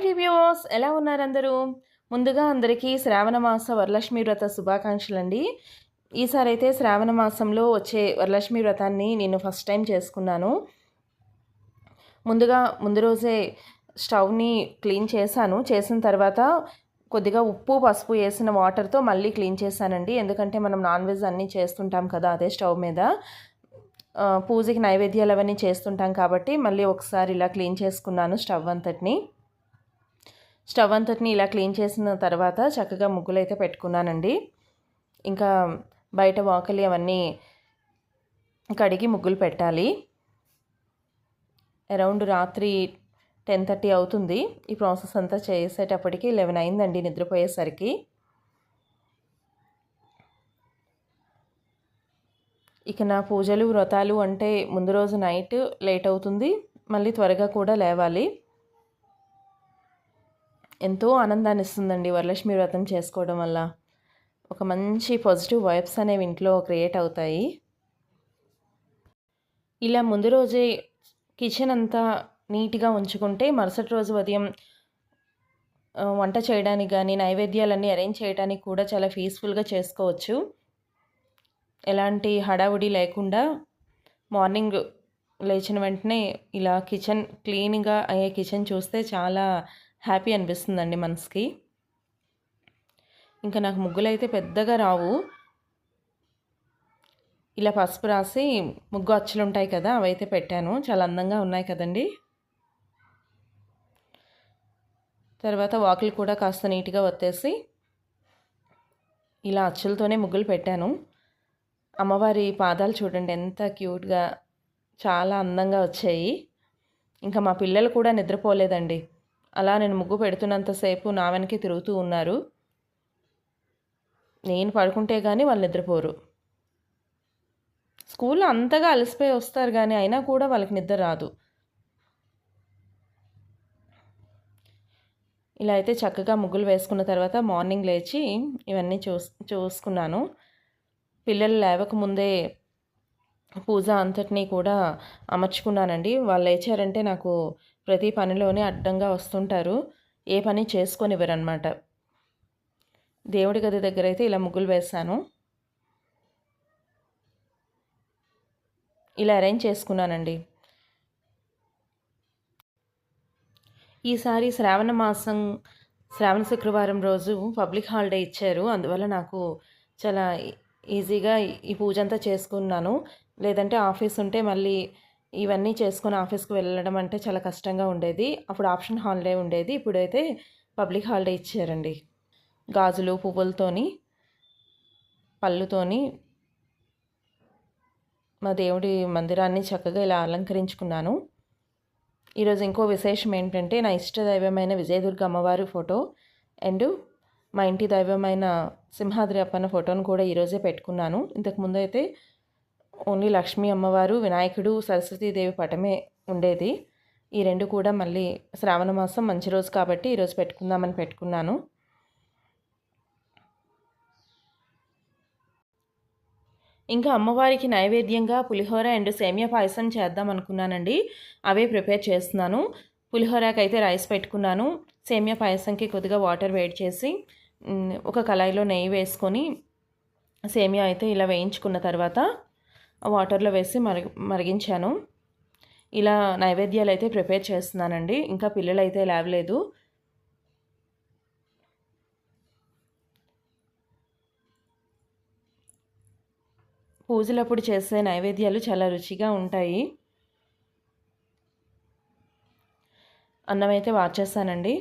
Hi reviewers ఎలా ఉన్నారు అందరూ? ముందుగా అందరికీ శ్రావణ మాస వరలక్ష్మి వ్రత శుభాకాంక్షలు అండి ఈసారి అయితే శ్రావణ మాసంలో వచ్చే వరలక్ష్మి వ్రతాన్ని నేను ఫస్ట్ టైం చేసుకున్నాను. ముందుగా ముందు రోజే స్టవ్ని క్లీన్ చేశాను. చేసిన తర్వాత కొద్దిగా ఉప్పు పసుపు వేసిన వాటర్తో మళ్ళీ క్లీన్ చేశానండి. ఎందుకంటే మనం నాన్ వెజ్ అన్నీ చేస్తుంటాం కదా అదే స్టవ్ మీద. పూజకి నైవేద్యాలు అవన్నీ చేస్తుంటాం కాబట్టి మళ్ళీ ఒకసారి ఇలా క్లీన్ చేసుకున్నాను స్టవ్ అంతటిని. స్టవ్ అంతటిని ఇలా క్లీన్ చేసిన తర్వాత చక్కగా ముగ్గులు అయితే పెట్టుకున్నానండి. ఇంకా బయట వాకలి అవన్నీ కడిగి ముగ్గులు పెట్టాలి. అరౌండ్ రాత్రి టెన్ థర్టీ అవుతుంది. ఈ ప్రాసెస్ అంతా చేసేటప్పటికి లెవెన్ అయిందండి నిద్రపోయేసరికి. ఇక నా పూజలు వ్రతాలు అంటే ముందు రోజు నైట్ లేట్ అవుతుంది. మళ్ళీ త్వరగా కూడా లేవాలి. ఎంతో ఆనందాన్ని ఇస్తుందండి వరలక్ష్మి వ్రతం చేసుకోవడం వల్ల. ఒక మంచి పాజిటివ్ వైబ్స్ అనేవి ఇంట్లో క్రియేట్ అవుతాయి. ఇలా ముందు రోజే కిచెన్ అంతా నీట్గా ఉంచుకుంటే మరుసటి రోజు ఉదయం వంట చేయడానికి కానీ నైవేద్యాలన్నీ అరేంజ్ చేయడానికి కూడా చాలా పీస్ఫుల్గా చేసుకోవచ్చు. ఎలాంటి హడావుడి లేకుండా మార్నింగ్ లేచిన వెంటనే ఇలా కిచెన్ క్లీన్గా అయ్యే కిచెన్ చూస్తే చాలా హ్యాపీ అనిపిస్తుందండి మనసుకి. ఇంకా నాకు ముగ్గులు అయితే పెద్దగా రావు. ఇలా పసుపు రాసి ముగ్గు అచ్చులు ఉంటాయి కదా అవైతే పెట్టాను. చాలా అందంగా ఉన్నాయి కదండి. తర్వాత వాకిలు కూడా కాస్త నీట్గా వచ్చేసి ఇలా అచ్చులతోనే ముగ్గులు పెట్టాను. అమ్మవారి పాదాలు చూడండి ఎంత క్యూట్గా చాలా అందంగా వచ్చాయి. ఇంకా మా పిల్లలు కూడా నిద్రపోలేదండి. అలా నేను ముగ్గు పెడుతున్నంతసేపు నా వెనకే తిరుగుతూ ఉన్నారు. నేను పడుకుంటే కానీ వాళ్ళు నిద్రపోరు. స్కూల్లో అంతగా అలసిపోయి వస్తారు కానీ అయినా కూడా వాళ్ళకి నిద్ర రాదు. ఇలా అయితే చక్కగా ముగ్గులు వేసుకున్న తర్వాత మార్నింగ్ లేచి ఇవన్నీ చూస్ చూసుకున్నాను. పిల్లలు లేవకముందే పూజ అంతటినీ కూడా అమర్చుకున్నానండి. వాళ్ళు లేచారంటే నాకు ప్రతి పనిలోనే అడ్డంగా వస్తుంటారు. ఏ పని చేసుకొనివ్వరనమాట దేవుడి గది దగ్గర అయితే ఇలా ముగ్గులు వేశాను. ఇలా అరేంజ్ చేసుకున్నానండి. ఈసారి శ్రావణ మాసం శ్రావణ శుక్రవారం రోజు పబ్లిక్ హాలిడే ఇచ్చారు. అందువల్ల నాకు చాలా ఈజీగా ఈ పూజ అంతా చేసుకున్నాను. లేదంటే ఆఫీస్ ఉంటే మళ్ళీ ఇవన్నీ చేసుకొని ఆఫీస్కి వెళ్ళడం అంటే చాలా కష్టంగా ఉండేది. అప్పుడు ఆప్షన్ హాలిడే ఉండేది. ఇప్పుడైతే పబ్లిక్ హాలిడే ఇచ్చారండి. గాజులు పువ్వులతోని పళ్ళుతోని మా దేవుడి మందిరాన్ని చక్కగా ఇలా అలంకరించుకున్నాను. ఈరోజు ఇంకో విశేషం ఏంటంటే నా ఇష్ట దైవమైన విజయదుర్గ అమ్మవారి ఫోటో అండ్ మా ఇంటి దైవమైన సింహాద్రి అప్పన్న ఫోటోను కూడా ఈరోజే పెట్టుకున్నాను. ఇంతకుముందు అయితే ఓన్లీ లక్ష్మీ అమ్మవారు వినాయకుడు సరస్వతీదేవి పటమే ఉండేది. ఈ రెండు కూడా మళ్ళీ శ్రావణ మాసం మంచి రోజు కాబట్టి ఈరోజు పెట్టుకుందామని పెట్టుకున్నాను. ఇంకా అమ్మవారికి నైవేద్యంగా పులిహోర అండ్ సేమియా పాయసం చేద్దాం అనుకున్నానండి. అవే ప్రిపేర్ చేస్తున్నాను. పులిహోరకి అయితే రైస్ పెట్టుకున్నాను. సేమియా పాయసంకి కొద్దిగా వాటర్ వేడి చేసి ఒక కళాయిలో నెయ్యి వేసుకొని సేమియా అయితే ఇలా వేయించుకున్న తర్వాత వాటర్లో వేసి మరిగి మరిగించాను. ఇలా నైవేద్యాలు అయితే ప్రిపేర్ చేస్తున్నానండి. ఇంకా పిల్లలు అయితే లేవలేదు. పూజలప్పుడు చేసే నైవేద్యాలు చాలా రుచిగా ఉంటాయి. అన్నం అయితే వాచేస్తానండి.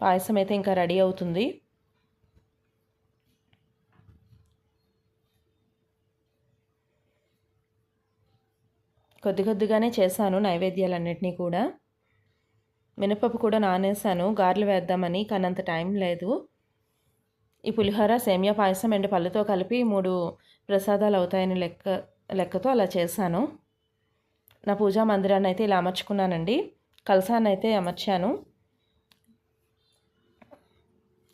పాయసం అయితే ఇంకా రెడీ అవుతుంది. కొద్ది కొద్దిగానే చేశాను నైవేద్యాలన్నింటినీ కూడా. మినపప్పు కూడా నానేసాను గారెలు వేద్దామని కానంత టైం లేదు. ఈ పులిహోర సేమియా పాయసం అండ్ పళ్ళుతో కలిపి మూడు ప్రసాదాలు అవుతాయని లెక్క లెక్కతో అలా చేశాను. నా పూజా మందిరాన్ని అయితే ఇలా అమర్చుకున్నానండి. కలసాన్ని అయితే అమర్చాను.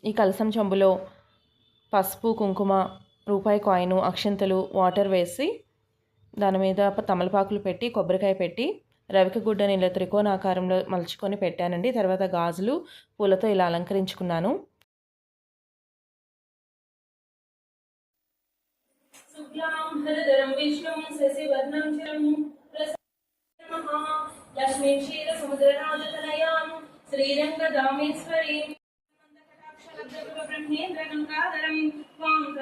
ఈ కలసం చెంబులో పసుపు కుంకుమ రూపాయి కాయిను అక్షంతలు వాటర్ వేసి దాని మీద తమలపాకులు పెట్టి కొబ్బరికాయ పెట్టి రవిక గుడ్డని ఇలా త్రికోణాకారంలో మలుచుకొని పెట్టానండి. తర్వాత గాజులు పూలతో ఇలా అలంకరించుకున్నాను. శ్రీరంగ విష్ణుం శశివర్ణం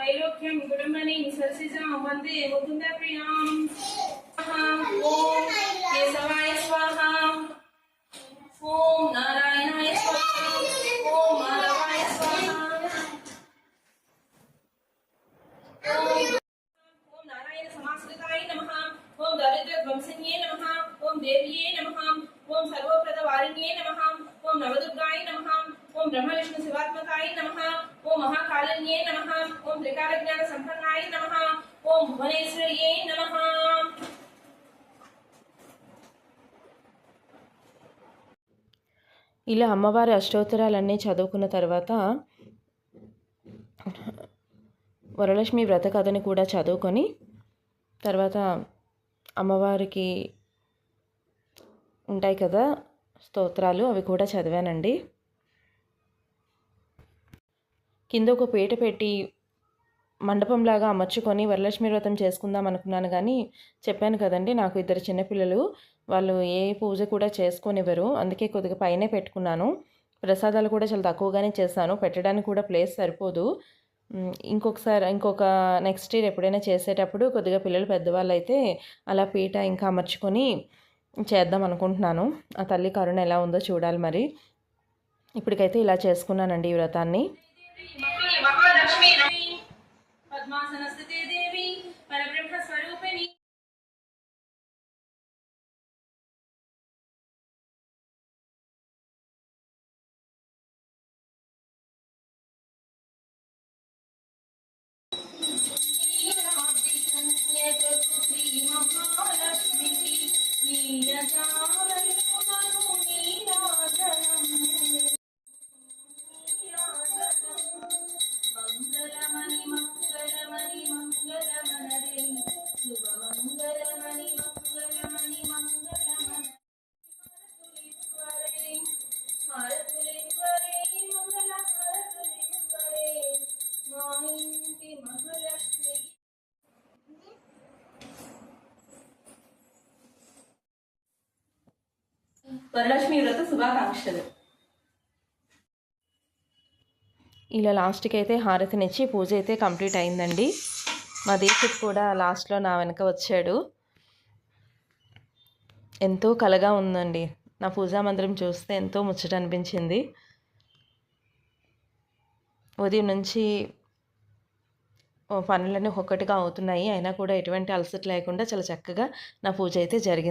త్రైలోక్యం గురుమణిం సరసిజాం వందే ముకుందప్రియాం ఓం కేశవాయ స్వాహ. ఓం నారాయణాయ స్వాహ ఓం మాధవాయ స్వాహ ఓం నారాయణ సమాశ్రితాయ నమః ఓం దరిద్ర ధ్వంసన్యే నమః ఓం దేవ్యే నమః ఓం సర్వప్రద వారిణ్యే నమః ఓం నవదుర్గాయ నమః ఓం బ్రహ్మ విష్ణు శివాత్మకాయ నమః ఓం మహాకాళన్యే నమ ఓం త్రికాల జ్ఞాన సంపన్నాయ నమ ఓం భువనేశ్వర్యే నమ ఇలా అమ్మవారి అష్టోత్తరాలన్నీ చదువుకున్న తర్వాత వరలక్ష్మి వ్రత కథని కూడా చదువుకొని తర్వాత అమ్మవారికి ఉంటాయి కదా స్తోత్రాలు అవి కూడా చదివానండి. కింద ఒక పీట పెట్టి మండపంలాగా అమర్చుకొని వరలక్ష్మి వ్రతం చేసుకుందాం అనుకున్నాను కానీ చెప్పాను కదండి నాకు ఇద్దరు చిన్నపిల్లలు వాళ్ళు ఏ పూజ కూడా చేసుకోనివ్వరు. అందుకే కొద్దిగా పైనే పెట్టుకున్నాను. ప్రసాదాలు కూడా చాలా తక్కువగానే చేశాను పెట్టడానికి కూడా ప్లేస్ సరిపోదు. ఇంకొకసారి ఇంకొక నెక్స్ట్ ఇయర్ ఎప్పుడైనా చేసేటప్పుడు కొద్దిగా పిల్లలు పెద్దవాళ్ళు అయితే అలా పీట ఇంకా అమర్చుకొని చేద్దాం అనుకుంటున్నాను. ఆ తల్లి కరుణ ఎలా ఉందో చూడాలి మరి. ఇప్పటికైతే ఇలా చేసుకున్నానండి ఈ వ్రతాన్ని. てい。వరలక్ష్మి వ్రత శుభాకాంక్షలు. ఇలా లాస్ట్కి అయితే హారతినిచ్చి పూజ అయితే కంప్లీట్ అయిందండి. మా దీక్షిత్ కూడా లాస్ట్లో నా వెనక వచ్చాడు. ఎంతో కలగా ఉందండి. నా పూజా మందిరం చూస్తే ఎంతో ముచ్చట అనిపించింది. ఉదయం నుంచి పనులన్నీ ఒక్కొక్కటిగా అవుతున్నాయి. అయినా కూడా ఎటువంటి అలసట లేకుండా చాలా చక్కగా నా పూజ అయితే జరిగింది.